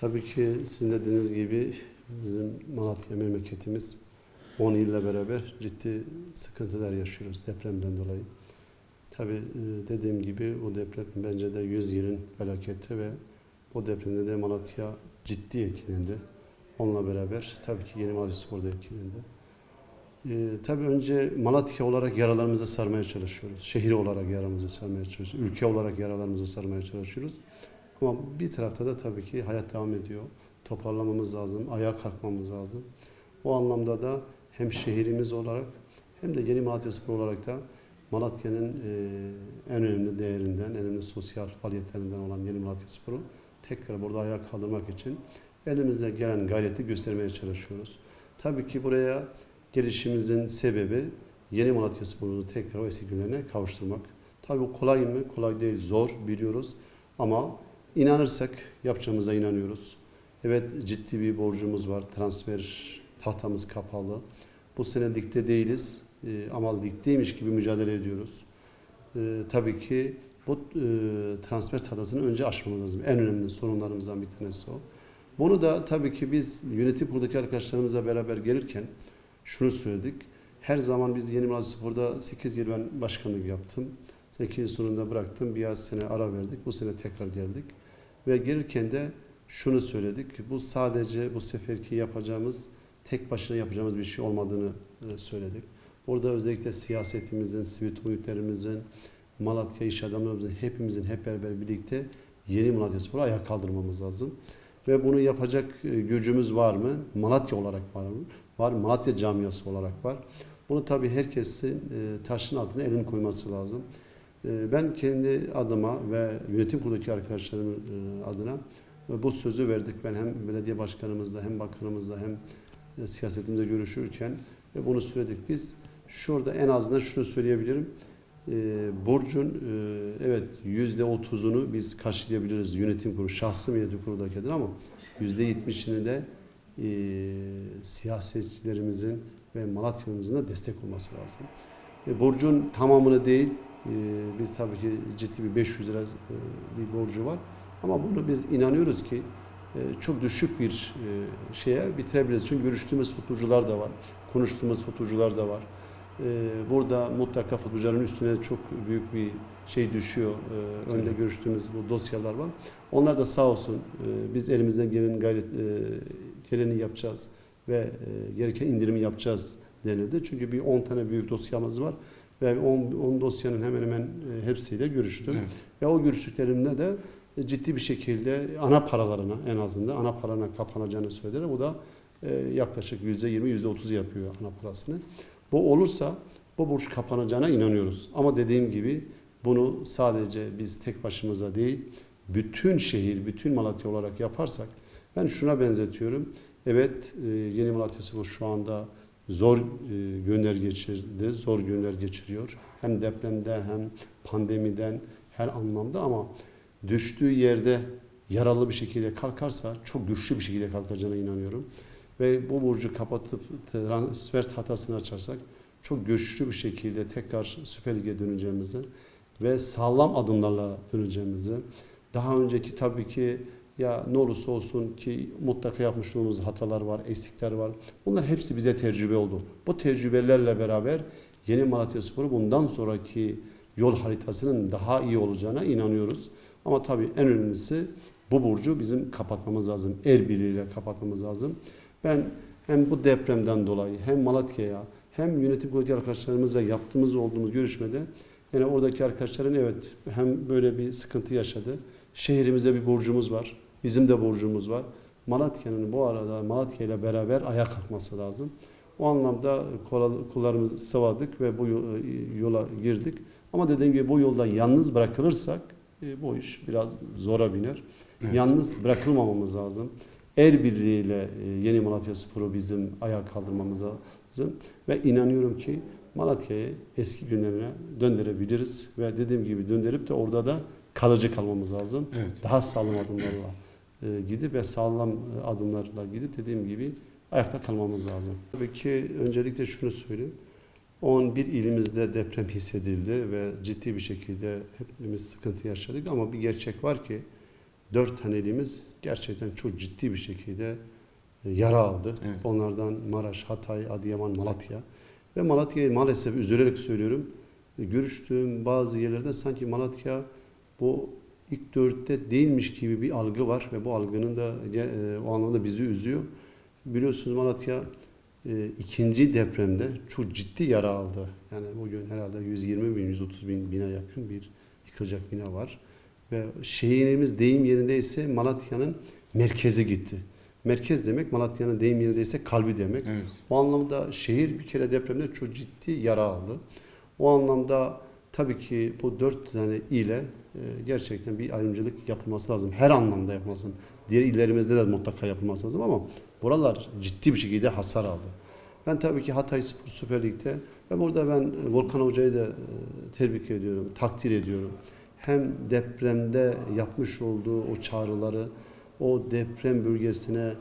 Tabii ki sizin de dediğiniz gibi bizim Malatya memleketimiz 10 yılla beraber ciddi sıkıntılar yaşıyoruz depremden dolayı. Tabii e, dediğim gibi bu deprem bence de 100 yılın felaketi ve bu depremde de Malatya ciddi etkilendi. Onunla beraber tabii ki Yeni Malatya Spor da etkilendi. Ee, tabii önce Malatya olarak yaralarımızı sarmaya çalışıyoruz. Şehir olarak yaramızı sarmaya çalışıyoruz. Ülke olarak yaralarımızı sarmaya çalışıyoruz. Ama bir tarafta da tabii ki hayat devam ediyor. Toparlamamız lazım, ayağa kalkmamız lazım. O anlamda da hem şehrimiz olarak hem de Yeni Malatya Spor olarak da Malatya'nın e, en önemli değerinden, en önemli sosyal faaliyetlerinden olan Yeni Malatya Spor'u tekrar burada ayağa kaldırmak için elimizde gelen gayreti göstermeye çalışıyoruz. Tabii ki buraya gelişimizin sebebi Yeni Malatya Spor'unu tekrar o eski günlerine kavuşturmak. Tabii bu kolay mı? Kolay değil, zor biliyoruz. Ama inanırsak yapacağımıza inanıyoruz. Evet ciddi bir borcumuz var. Transfer tahtamız kapalı. Bu sene ligde değiliz Ee, ama ligdeymiş gibi mücadele ediyoruz. Ee, tabii ki bu e, transfer tahtasını önce aşmamız lazım. En önemli sorunlarımızdan bir tanesi o. Bunu da tabii ki biz yönetim kurulundaki arkadaşlarımızla beraber gelirken şunu söyledik. Her zaman biz Yeni Malatya Spor'da 8 yıl ben başkanlık yaptım. 8 yıl sonunda bıraktım. Bir sene ara verdik. Bu sene tekrar geldik. Ve gelirken de şunu söyledik. Bu sadece bu seferki yapacağımız, tek başına yapacağımız bir şey olmadığını e, söyledik. Burada özellikle siyasetimizin, sivil topluluklarımızın, Malatya iş adamlarımızın, hepimizin hep beraber birlikte yeni Malatya Spor'u ayağa kaldırmamız lazım. Ve bunu yapacak e, gücümüz var mı? Malatya olarak var mı? Var. Malatya camiası olarak var. Bunu tabii herkesin e, taşın altına elini koyması lazım. E, Ben kendi adıma ve yönetim kurulundaki arkadaşlarımın e, adına e, bu sözü verdik. Ben hem belediye başkanımızla hem bakanımızla hem e, siyasetimizde görüşürken bunu söyledik. Biz şurada en azından şunu söyleyebilirim. Borcun evet yüzde otuzunu biz karşılayabiliriz yönetim kurulu, şahsı yönetim kurulundakiler ama yüzde yetmişini de siyasetçilerimizin ve Malatya'mızın da destek olması lazım. Borcun tamamını değil, e, biz tabii ki ciddi bir 500 lira e, bir borcu var. Ama bunu biz inanıyoruz ki e, çok düşük bir e, şeye bitirebiliriz. Çünkü görüştüğümüz futbolcular da var, konuştuğumuz futbolcular da var. E, burada mutlaka futbolcuların üstüne çok büyük bir şey düşüyor. E, önde görüştüğümüz bu dosyalar var. Onlar da sağ olsun e, biz elimizden gelen gayret e, geleni yapacağız ve e, gereken indirimi yapacağız denildi. Çünkü bir 10 tane büyük dosyamız var ve 10, 10 dosyanın hemen hemen e, hepsiyle görüştüm. Evet. Ve o görüştüklerimde de e, ciddi bir şekilde ana paralarına en azından ana paralarına kapanacağını söylediler. Bu da e, yaklaşık %20, %30 yapıyor ana parasını. Bu olursa bu borç kapanacağına inanıyoruz. Ama dediğim gibi bunu sadece biz tek başımıza değil, bütün şehir, bütün Malatya olarak yaparsak ben şuna benzetiyorum. Evet, Yeni Malatya Spor şu anda zor e, günler geçirdi, zor günler geçiriyor. Hem depremde hem pandemiden her anlamda ama düştüğü yerde yaralı bir şekilde kalkarsa çok güçlü bir şekilde kalkacağına inanıyorum. Ve bu borcu kapatıp transfer tahtasını açarsak çok güçlü bir şekilde tekrar Süper Lig'e döneceğimizi ve sağlam adımlarla döneceğimizi daha önceki tabii ki ya ne olursa olsun ki mutlaka yapmış olduğumuz hatalar var, eksikler var. Bunlar hepsi bize tecrübe oldu. Bu tecrübelerle beraber yeni Malatya Sporu bundan sonraki yol haritasının daha iyi olacağına inanıyoruz. Ama tabii en önemlisi bu burcu bizim kapatmamız lazım. El birliğiyle kapatmamız lazım. Ben hem bu depremden dolayı hem Malatya'ya hem yönetim kurulu arkadaşlarımızla yaptığımız olduğumuz görüşmede yani oradaki arkadaşların evet hem böyle bir sıkıntı yaşadı. Şehrimize bir borcumuz var. Bizim de borcumuz var. Malatya'nın bu arada Malatya ile beraber ayağa kalkması lazım. O anlamda kollarımızı sıvadık ve bu yo- yola girdik. Ama dediğim gibi bu yolda yalnız bırakılırsak e, bu iş biraz zora biner. Evet. Yalnız bırakılmamamız lazım. Er birliğiyle e, yeni Malatya Sporu bizim ayağa kaldırmamız lazım. Ve inanıyorum ki Malatya'yı eski günlerine döndürebiliriz. Ve dediğim gibi döndürüp de orada da kalıcı kalmamız lazım. Evet. Daha sağlam adımlarla e, gidip ve sağlam e, adımlarla gidip dediğim gibi ayakta kalmamız lazım. Tabii ki öncelikle şunu söyleyeyim. 11 ilimizde deprem hissedildi ve ciddi bir şekilde hepimiz sıkıntı yaşadık ama bir gerçek var ki dört hanelimiz gerçekten çok ciddi bir şekilde e, yara aldı. Evet. Onlardan Maraş, Hatay, Adıyaman, Malatya. Ve Malatya'yı maalesef üzülerek söylüyorum. e, Görüştüğüm bazı yerlerde sanki Malatya bu ilk dörtte değilmiş gibi bir algı var ve bu algının da e, o anlamda bizi üzüyor. Biliyorsunuz Malatya e, ikinci depremde çok ciddi yara aldı. Yani bugün herhalde 120 bin, 130 bin bine yakın bir yıkılacak bina var. Ve şehrimiz deyim yerindeyse Malatya'nın merkezi gitti. Merkez demek Malatya'nın deyim yerindeyse kalbi demek. Evet. O anlamda şehir bir kere depremde çok ciddi yara aldı. O anlamda tabii ki bu dört tane ile gerçekten bir ayrımcılık yapılması lazım. Her anlamda yapılması lazım. Diğer illerimizde de mutlaka yapılması lazım ama buralar ciddi bir şekilde hasar aldı. Ben tabii ki Hatay Spor Süper Lig'de ve burada ben e, Volkan Hoca'yı da e, tebrik ediyorum, takdir ediyorum. Hem depremde yapmış olduğu o çağrıları, o deprem bölgesine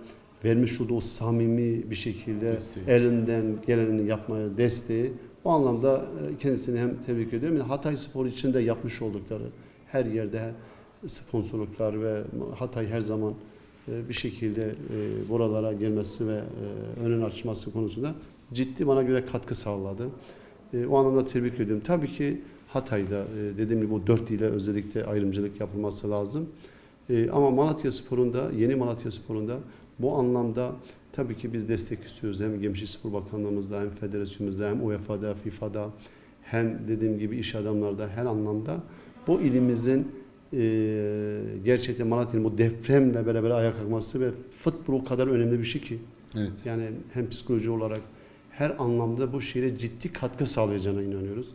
vermiş olduğu o samimi bir şekilde Desteği. elinden gelenini yapmaya desteği o anlamda e, kendisini hem tebrik ediyorum. Hatay Spor için de yapmış oldukları her yerde sponsorluklar ve Hatay her zaman e, bir şekilde e, buralara gelmesi ve e, önün açması konusunda ciddi bana göre katkı sağladı. O anlamda tebrik ediyorum. Tabii ki Hatay'da dediğim gibi bu dört ile özellikle ayrımcılık yapılması lazım. Ama Malatya Spor'unda, yeni Malatya Spor'unda bu anlamda tabii ki biz destek istiyoruz. Hem Gençlik Spor Bakanlığımızda hem federasyonumuzda hem UEFA'da, FIFA'da hem dediğim gibi iş adamlarda her anlamda bu ilimizin e, gerçekten Malatya'nın bu depremle beraber ayağa kalkması ve futbol o kadar önemli bir şey ki. Evet. Yani hem psikoloji olarak her anlamda bu şehre ciddi katkı sağlayacağına inanıyoruz.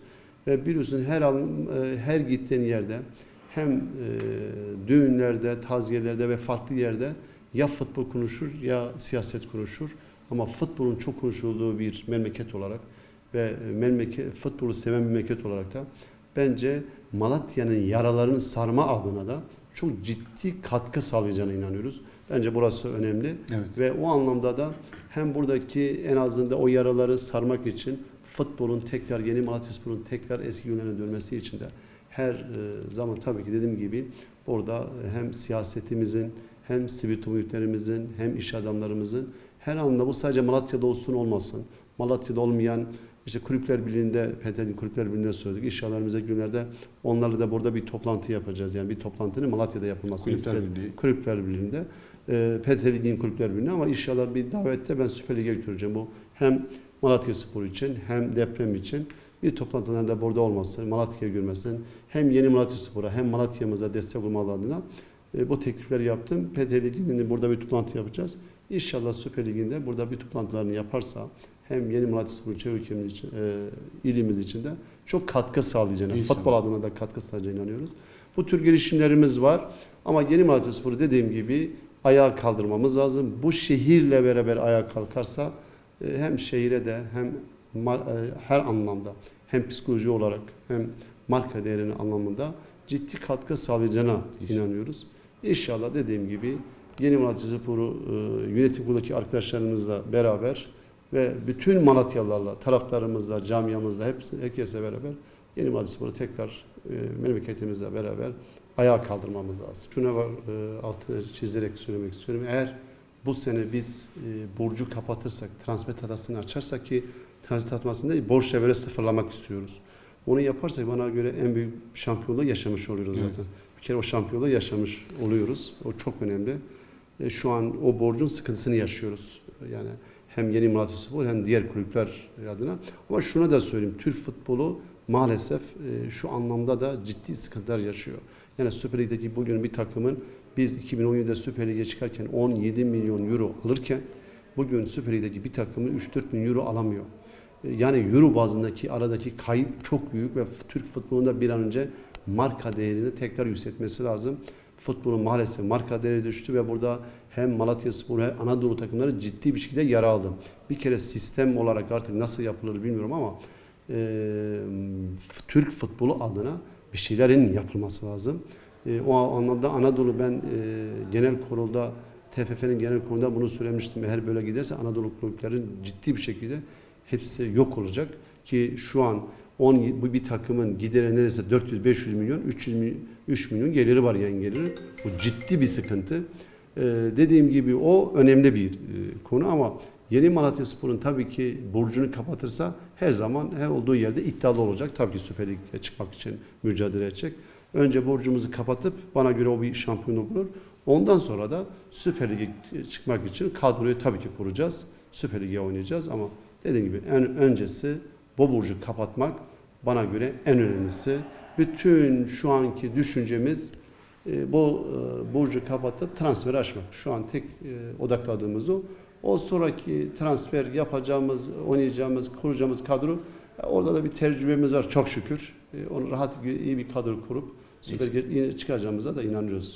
Ve biliyorsun her an, e, her gittiğin yerde hem e, düğünlerde, taziyelerde ve farklı yerde ya futbol konuşur ya siyaset konuşur. Ama futbolun çok konuşulduğu bir memleket olarak ve memleket, futbolu seven bir memleket olarak da bence Malatya'nın yaralarını sarma adına da çok ciddi katkı sağlayacağına inanıyoruz. Bence burası önemli. Evet. Ve o anlamda da hem buradaki en azından o yaraları sarmak için futbolun tekrar yeni Malatyaspor'un tekrar eski günlerine dönmesi için de her e, zaman tabii ki dediğim gibi burada hem siyasetimizin hem sivil toplum örgütlerimizin hem iş adamlarımızın her anlamda bu sadece Malatya'da olsun olmasın. Malatya'da olmayan işte kulüpler birliğinde, PTT'nin kulüpler birliğinde söyledik. İnşallah önümüzdeki günlerde onlarla da burada bir toplantı yapacağız. Yani bir toplantının Malatya'da yapılmasını Kulüpler istedik. Birliği. Kulüpler Birliği'nde. E, PT Ligi'nin kulüpler birliği ama inşallah bir davette ben Süper Lig'e götüreceğim. Bu hem Malatya Spor için hem deprem için bir toplantılarda burada olması, Malatya'yı görmesin, hem yeni Malatya Spor'a hem Malatya'mıza destek olmalı adına e, bu teklifleri yaptım. PT Ligi'nin burada bir toplantı yapacağız. İnşallah Süper Lig'inde burada bir toplantılarını yaparsa hem yeni Malatya Spor için, ülkemiz için, e, ilimiz için de çok katkı sağlayacağına, İnşallah. futbol adına da katkı sağlayacağına inanıyoruz. Bu tür girişimlerimiz var. Ama yeni Malatya Sporu dediğim gibi ayağa kaldırmamız lazım. Bu şehirle beraber ayağa kalkarsa e, hem şehire de hem e, her anlamda hem psikoloji olarak hem marka değerinin anlamında ciddi katkı sağlayacağına İnşallah. inanıyoruz. İnşallah dediğim gibi yeni Malatya Sporu e, yönetim kurulundaki arkadaşlarımızla beraber ve bütün Malatyalılarla, taraftarımızla, camiamızla, hepsi, herkesle beraber yeni Malatya Sporu tekrar e, memleketimizle beraber ayağa kaldırmamız lazım. Şuna var, e, altını çizerek söylemek istiyorum. Eğer bu sene biz e, borcu kapatırsak, transfer tahtasını açarsak ki transfer tahtasında değil, borç çevre sıfırlamak istiyoruz. Onu yaparsak bana göre en büyük şampiyonluğu yaşamış oluyoruz Evet. zaten. Bir kere o şampiyonluğu yaşamış oluyoruz. O çok önemli. E, şu an o borcun sıkıntısını yaşıyoruz. Yani hem Yeni Malatya Spor hem diğer kulüpler adına. Ama şuna da söyleyeyim. Türk futbolu maalesef e, şu anlamda da ciddi sıkıntılar yaşıyor. Yani Süper Lig'deki bugün bir takımın biz 2017'de Süper Lig'e çıkarken 17 milyon euro alırken bugün Süper Lig'deki bir takımın 3-4 milyon euro alamıyor. E, Yani euro bazındaki aradaki kayıp çok büyük ve Türk futbolunda bir an önce marka değerini tekrar yükseltmesi lazım. Futbolun maalesef marka değeri düştü ve burada hem Malatya Spor hem Anadolu takımları ciddi bir şekilde yara aldı. Bir kere sistem olarak artık nasıl yapılır bilmiyorum ama e, Türk futbolu adına bir şeylerin yapılması lazım. E, o anlamda Anadolu ben e, genel kurulda TFF'nin genel kurulunda bunu söylemiştim. Eğer böyle giderse Anadolu kulüplerin ciddi bir şekilde hepsi yok olacak ki şu an 10 y- bu bir takımın gideri neredeyse 400-500 milyon, 300 milyon, 3 milyon geliri var yan geliri. Bu ciddi bir sıkıntı. Ee, dediğim gibi o önemli bir e, konu ama Yeni Malatya Spor'un tabii ki borcunu kapatırsa her zaman her olduğu yerde iddialı olacak. Tabii ki Süper Lig'e çıkmak için mücadele edecek. Önce borcumuzu kapatıp bana göre o bir şampiyonluk olur. Ondan sonra da Süper Lig'e çıkmak için kadroyu tabii ki kuracağız. Süper Lig'e oynayacağız ama dediğim gibi en öncesi bu borcu kapatmak bana göre en önemlisi. Bütün şu anki düşüncemiz e, bu e, borcu kapatıp transferi açmak. Şu an tek e, odakladığımız o. O sonraki transfer yapacağımız, oynayacağımız, kuracağımız kadro orada da bir tecrübemiz var çok şükür. Onu rahat iyi bir kadro kurup Süper çıkacağımıza da inanıyoruz.